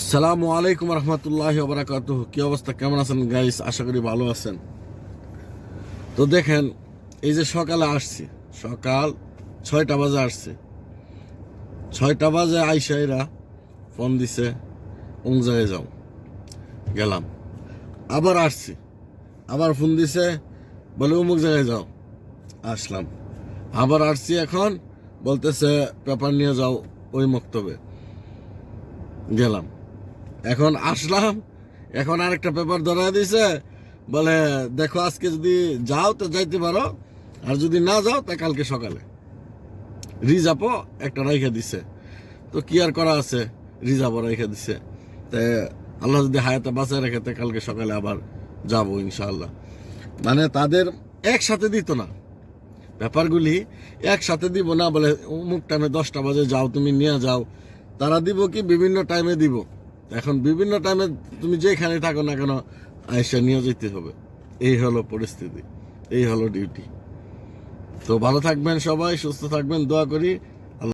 আসসালামু আলাইকুম রহমতুল্লাহ বারাকাত কি অবস্থা? কেমন আছেন গাইস আশা করি ভালো আছেন। তো দেখেন, এই যে সকালে আসছি, সকাল ছয়টা বাজে আসছি। ছয়টা বাজে আইসা এরা ফোন দিছে কোন জায়গায় যাও। গেলাম। আবার আসছি। আবার ফোন দিছে, বলে অমুক জায়গায় যাও। আসলাম। আবার আসছি এখন, বলতেছে, পেপার নিয়ে যাও ওই মক্তবে। গেলাম। এখন আসলাম, এখন আরেকটা পেপার ধরা দিছে, বলে, দেখো, আজকে যদি যাও তো যাইতে পারো, আর যদি না যাও, তা কালকে সকালে। রিজার্ভও একটা রাইখা দিছে। তো কি আর করা আছে? রিজার্ভও রাইখা দিছে। তে আল্লাহ যদি হায়াতে বাঁচায় রেখে, তে কালকে সকালে আবার যাব ইনশাআল্লাহ। মানে তাদের একসাথে দিত না। ব্যাপারগুলি একসাথে দিব না বলে অমুক টাইমে দশটা বাজে, যাও, তুমি নিয়ে যাও। তারা দিব কি? বিভিন্ন টাইমে দিব। এখন বিভিন্ন টাইমে তুমি যেখানে থাকো না কেন আয়সা নিয়ে যেতে হবে। এই হলো পরিস্থিতি, এই হলো ডিউটি তো ভালো থাকবেন সবাই, সুস্থ থাকবেন, দোয়া করি।